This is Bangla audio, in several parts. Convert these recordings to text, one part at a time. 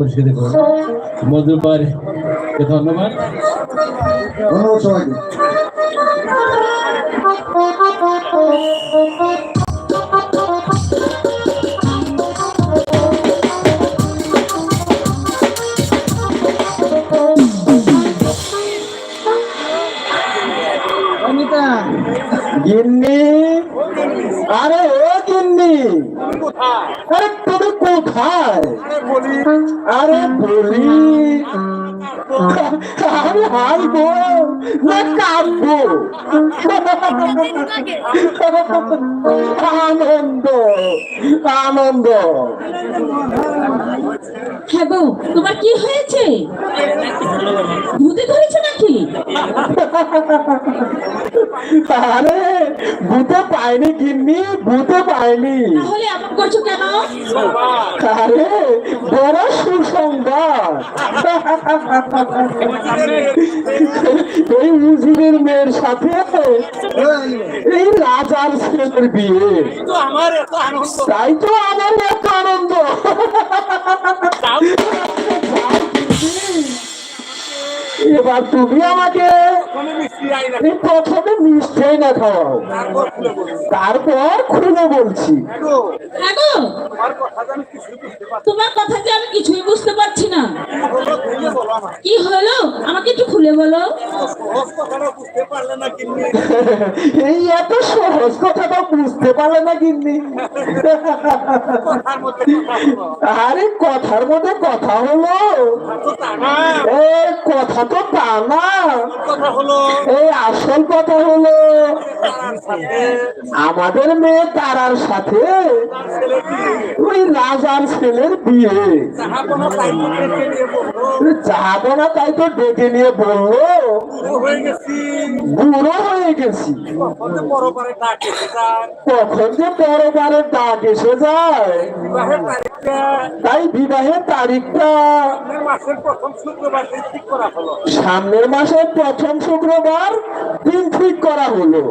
পরিষ্কার করুন। মধুপার ধন্যবাদ ধন্যবাদ? সবাইকে গিন্নি। আরে ও গিন্নি। আরে আরে বলি। হাসবো না কাঁদবো। আনন্দ। আনন্দ। হ্যাঁ তোমার কি হয়েছে? ভূতে ধরেছে নাকি? আরে ভূতে পাইনি গিন্নি ভূতে পাইনি। তাহলে এমন করছ কেন? আরে বড় সুসংবাদ। এই মুজিবের মেয়ের সাথে এই রাজার ছেলের বিয়ে। তাই তো আমার এত আনন্দ। এবার তুমি আমাকে এই প্রথমে নিশ্চয় না খাওয়াও। তারপর খুলে বলছি। তোমার কথা যে আমি কিছুই বুঝতে পারছি না। কি হলো আমাকে একটু খুলে বলো। এই এত সহজ কথাটা বুঝতে পারলে না কিন্তু আরে কথার মধ্যে কথা হলো কথা তো তা না। এই আসল কথা হলো আমাদের মেয়ে তারার সাথে ওই রাজার ছেলের বিয়ে। যাব না তাই তো ডেকে নিয়ে বলল বুড়ো হয়ে গেছি। কখন যে বড় বারের ডাক এসে যায়? তাই বিবাহের তারিখটা। মাসের প্রথম শুক্রবার ঠিক করা হলো। সামনের মাসের প্রথম শুক্রবার দিন ঠিক করা হলো।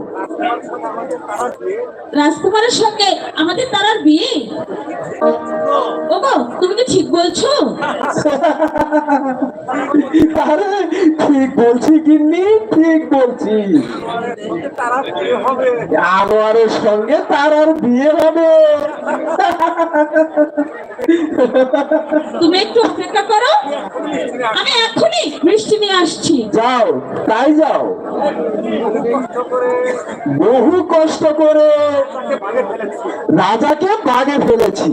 রাজকুমারের সঙ্গে আমাদের তারার বিয়ে? ওগো তুমি কি ঠিক বলছো? আরে ঠিক বলছি কিন্নি ঠিক বলছি। আনোয়ারের সঙ্গে তার আর বিয়ে হবে। তুমি একটু অপেক্ষা করো। আমি এখনই মিষ্টি নিয়ে আসছি। যাও, তাই যাও। বহু কষ্ট করে রাজাকে বাগে ফেলেছি।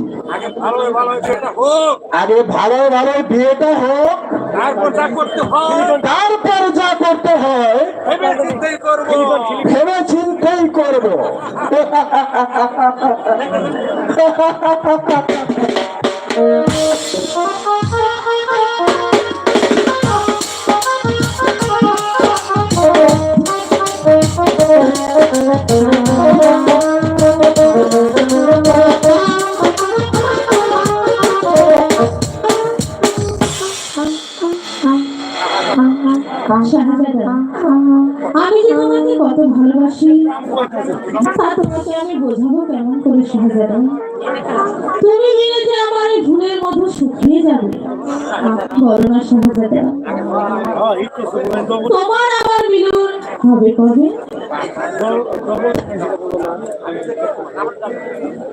আগে ভালো ভালো বিয়েটা হোক, তারপর যা করতে হয় চিন্তাই করব। আমি যে তোমাকে কত ভালোবাসি তা তোমাকে আমি বোঝাবো কেমন করে শাহজাদা? বলো না তোমার আবার মিলন। হবে কবে?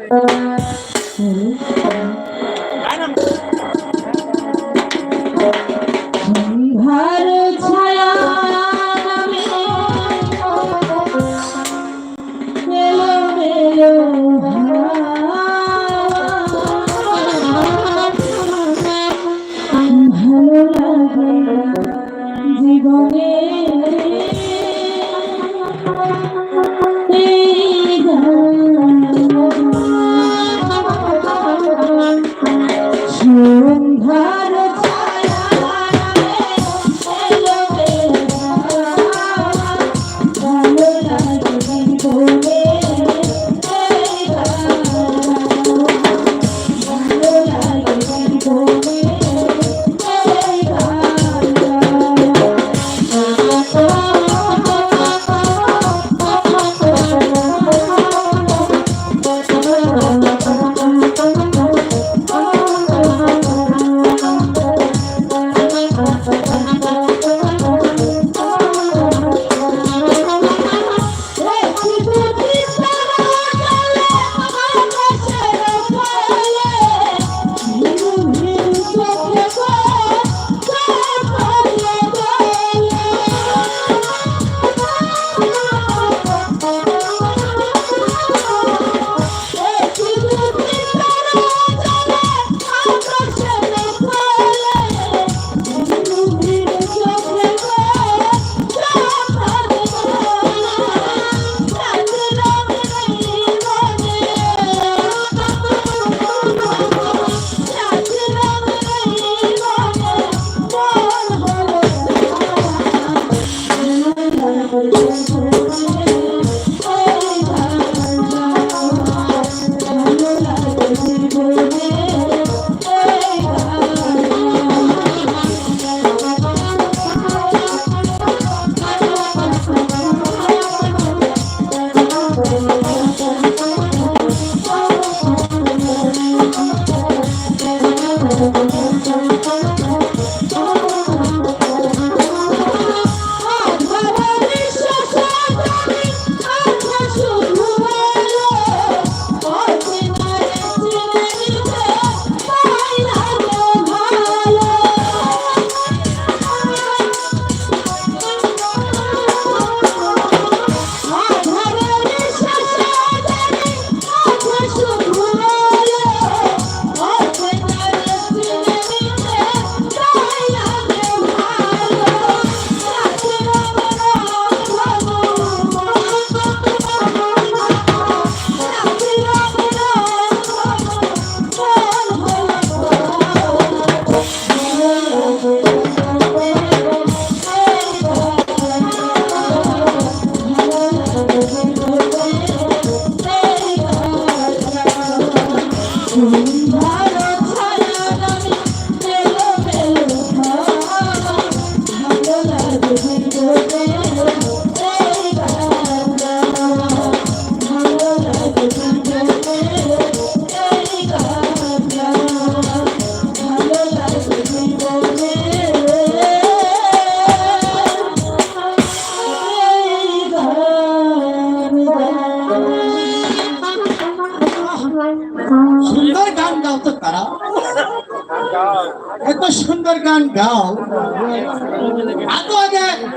ভার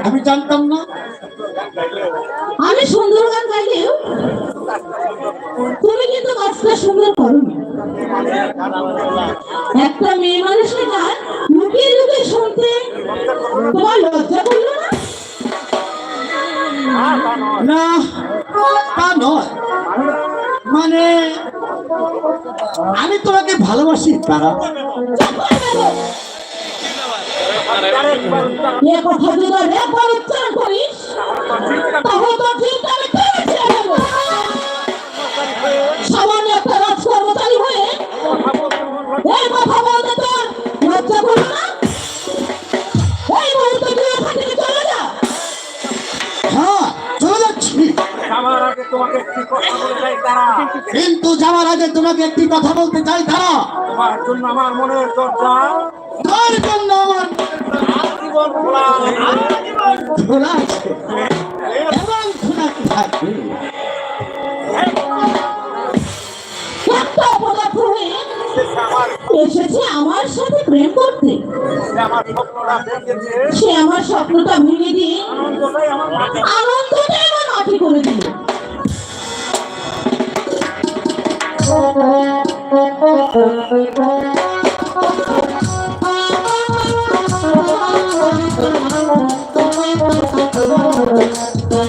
আমি জানতাম না। আমি সুন্দর গান গাইলেও তুমি কিন্তু কাজটা সুন্দর করো একটা মেয়ে মানুষের গান লুকিয়ে লুকিয়ে শুনতে তোমার লজ্জা করল না? না তা নয়। মানে আমি তোমাকে ভালোবাসি তারা। কথা যদি একবার উচ্চারণ করিস তখন তো ঠিক আমি তেড়ে ছেড়ে দেবো। সামান্য একটা রাজ কর্মচারী হয়ে এই কথা বলতে তোর লজ্জা করল না। এই মুহূর্তে তুই এখান থেকে চলে যা হ্যাঁ চলে যাচ্ছি। আগে তোমাকে একটি কথা বলে যাই তারা। কিন্তু যাওয়ার আগে তোমাকে একটি কথা বলতে চাই তারা। তোমার জন্য আমার মনের দরজা। এসেছে আমার সাথে প্রেম করতে। সে আমার স্বপ্নটা ভেঙে দিয়ে আনন্দটাই আমার মাটি করে দিল। খুব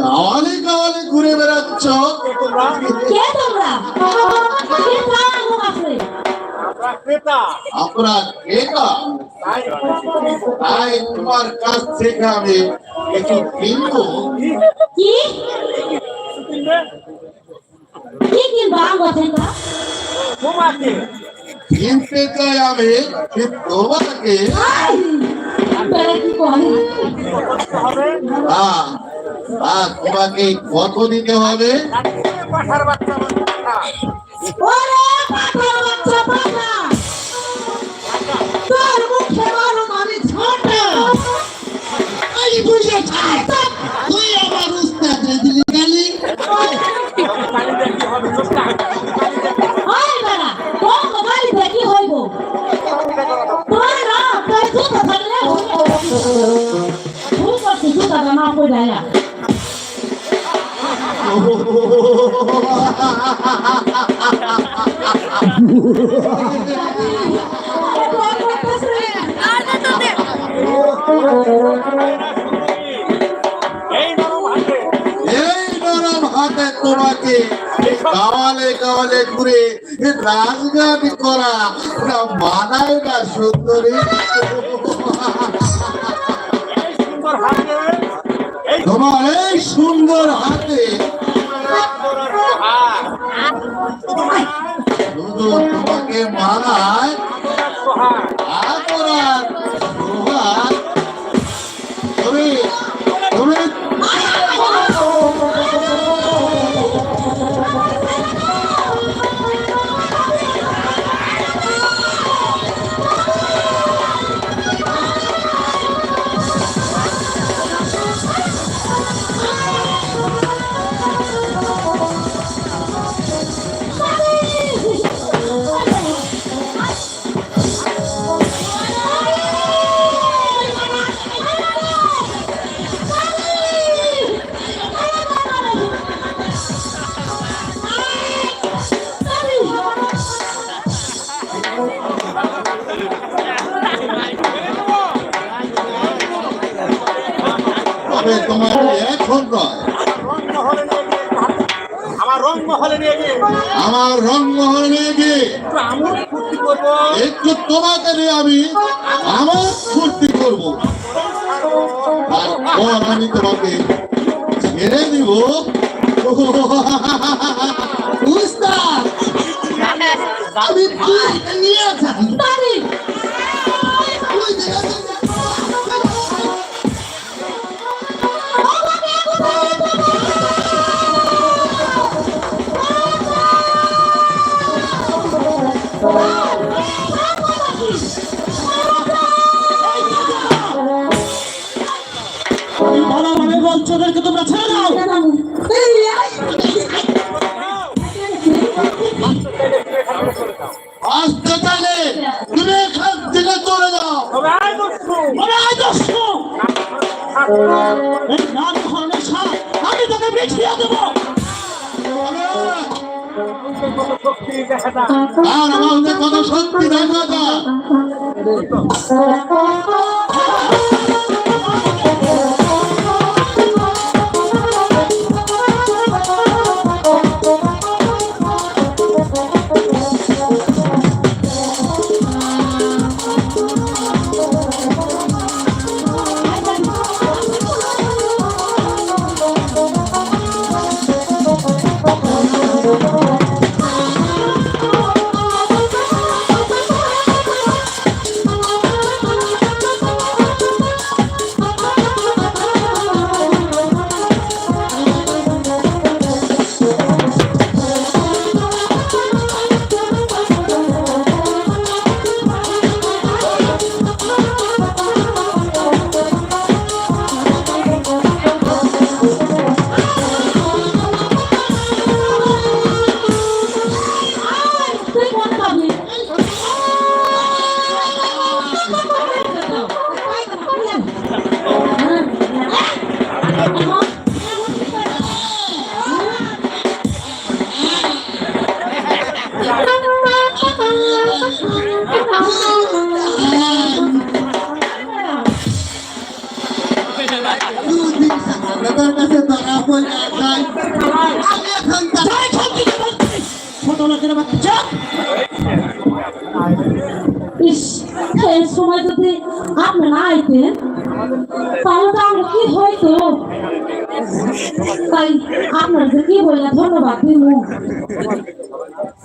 গাওয়ালে গাওয়ালে ঘুরে বেড়াচ্ছ। কে তোমরা? আমরা ক্রেতা? তাই তোমার কাছ থেকে আমি একটু কিনবো। কি? কি কিনবা? আঙ্গা তোমাকে কিনতে চাই আমি তোমাকে। আই কি হবে আহ, আহ, তোমাকে কত দিতে হবে। তোর মুখে মারো আমি ছোট। আমি বুঝে থাক এই নরম হাতে তোমাকে গাওয়ালে গাওয়ালে ঘুরে রাজগান করা না মানায় না সুন্দরী তোমার এই সুন্দর হাতে তোমাকে সোহাগ তুমি তুমি আমি ফুর্তি নিয়ে থাকি বলা মানে তোমরা ছেড়ে দাও। এই নাম ধরনের সাপ দেবো আর আমাদের কথা শক্তি দেখা যায়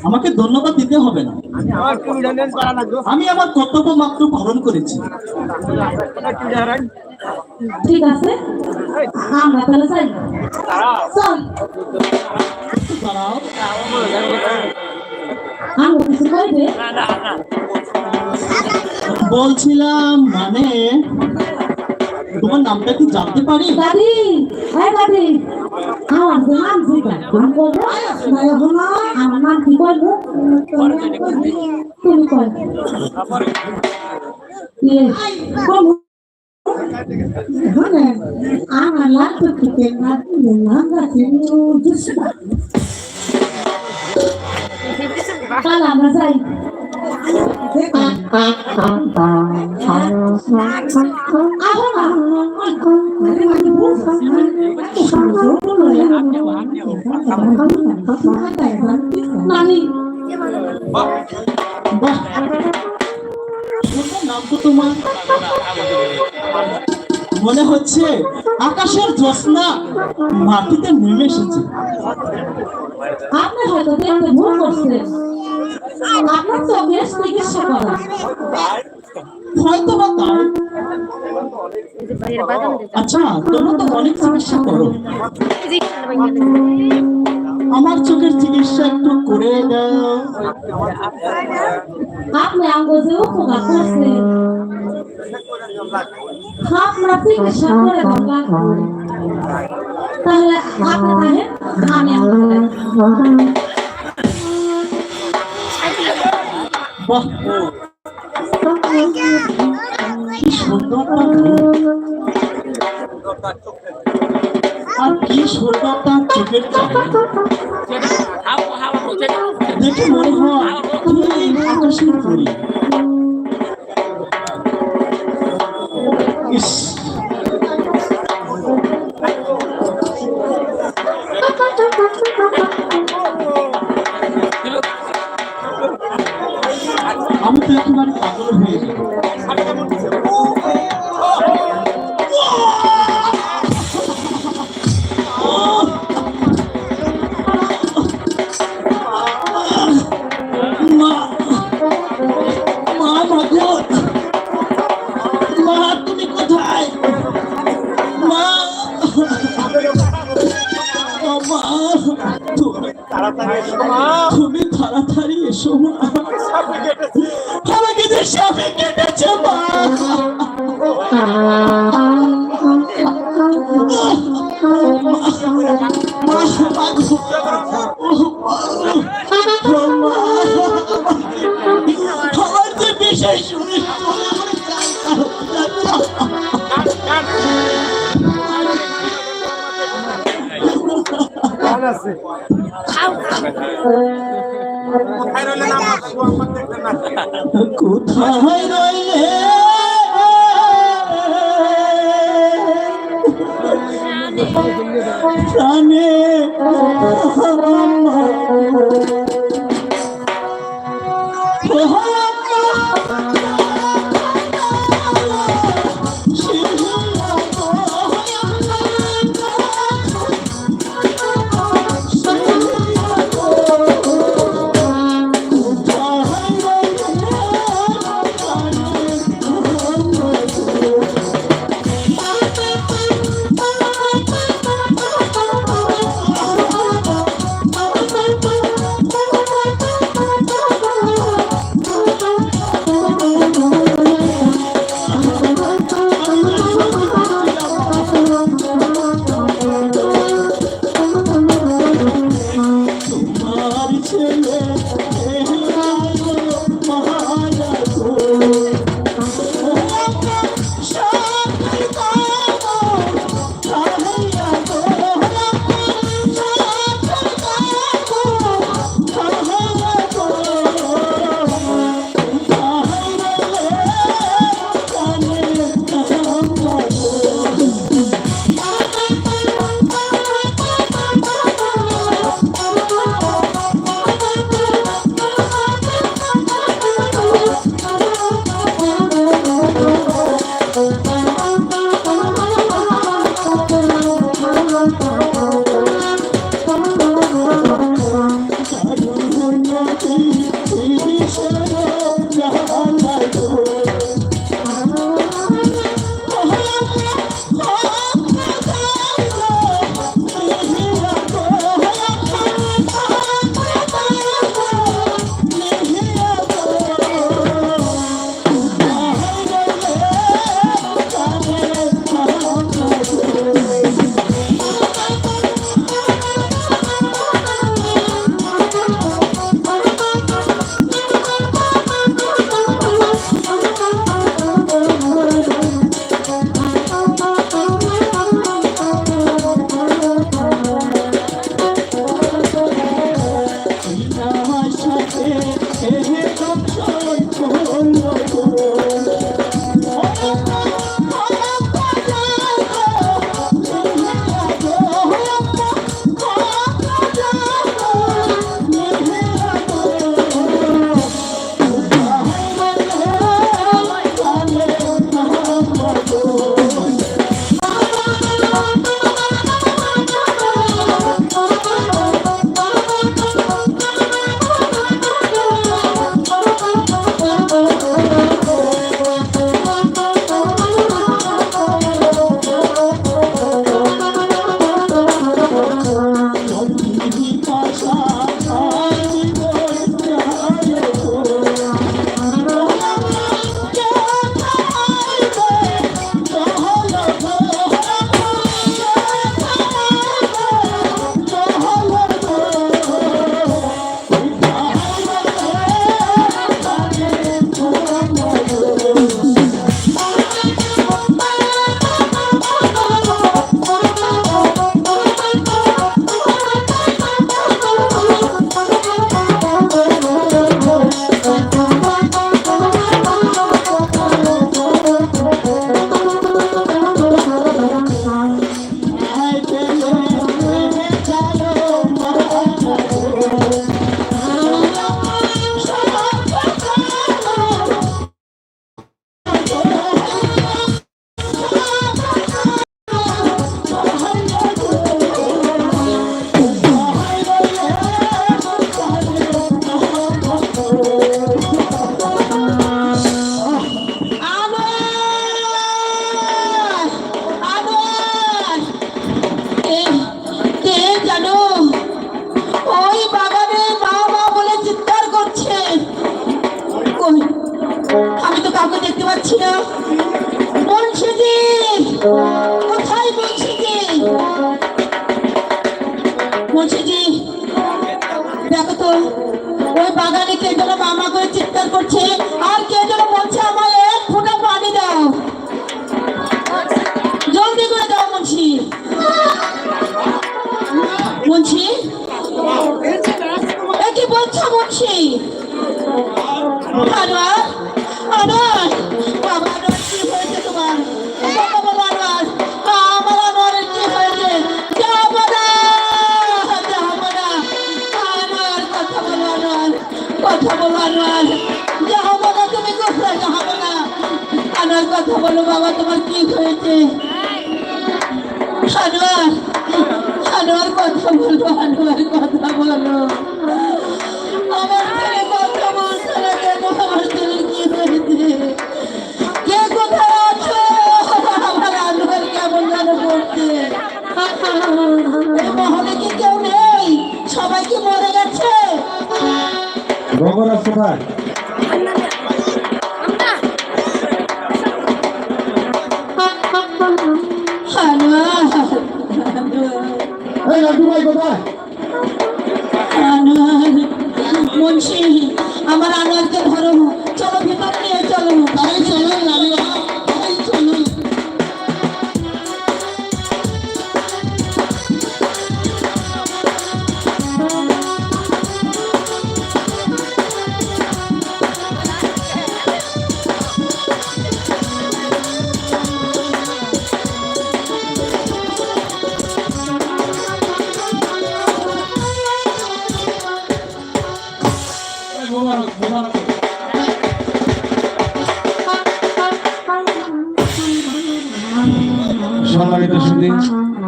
আমাকে ধন্যবাদ দিতে হবে না। আমি আমার কর্তব্য মাত্র পালন করেছি। ঠিক আছে। আমরা তাহলে কিছু কইবে বলছিলাম মানে তোমার নামটা কি জানতে পারি? দাদি হ্যাঁ দাদি আমার যে নাম জিগা তুমি বলব না এখন আমার নাম কি বলব তুমি ইয়ে বলব মানে আমার লাগতো আমরা যাই। মনে হচ্ছে আকাশের জ্যোৎস্না মাটিতে নেমে এসেছে। আপনি হয়তো ভুল আপনার চোখের চিকিৎসা করা আচ্ছা তো চিকিৎসা আমার চোখের চিকিৎসা একটু করে দাও তাহলে কি সুন্দর। আর কি সুন্দর তার চোখের দেখে মনে হয় আকাশের পরি ইস কোথায় রইলে? প্রাণে মুন্সি আনোয়ার আনোয়ার বাবা তোমার? বাবা বাবা আনোয়ার আমার আনোয়ারের কি হয়েছে? যাব না, যাব কথা বলো আনোয়ার কথা বলো আনোয়ার যাব তুমি কোথায়? যাব না। আনোয়ার কথা বলো, বাবা, তোমার কি হয়েছে? আনোয়ার আনোয়ার কথা বলো, আনোয়ার কথা বলো। এই মহলে সবাই কি মরে গেছে?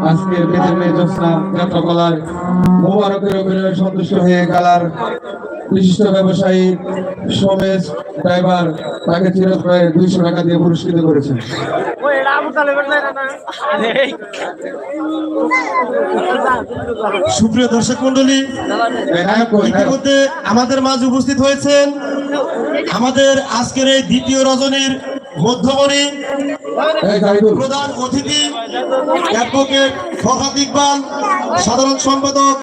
আজকের বেদের মেয়ে জ্যোৎস্না যাত্রাপালার মোবারকের অভিনয়ে সন্তুষ্ট হয়ে গেলার বিশিষ্ট ব্যবসায়ী সোমেশ ড্রাইভার তাকে চিরপ্রায় দুইশো টাকা দিয়ে পুরস্কৃত করেছেন। সুপ্রিয় দর্শক মন্ডলী ইতিমধ্যে আমাদের মাঝে উপস্থিত হয়েছেন আমাদের আজকের এই দ্বিতীয় রজনীর মধ্যমণি প্রধান অতিথি অ্যাডভোকেট ফখাত ইকবাল সাধারণ সম্পাদক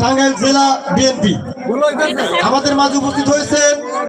টাঙ্গাইল জেলা বিএনপি। আমাদের মাঝে উপস্থিত হয়েছেন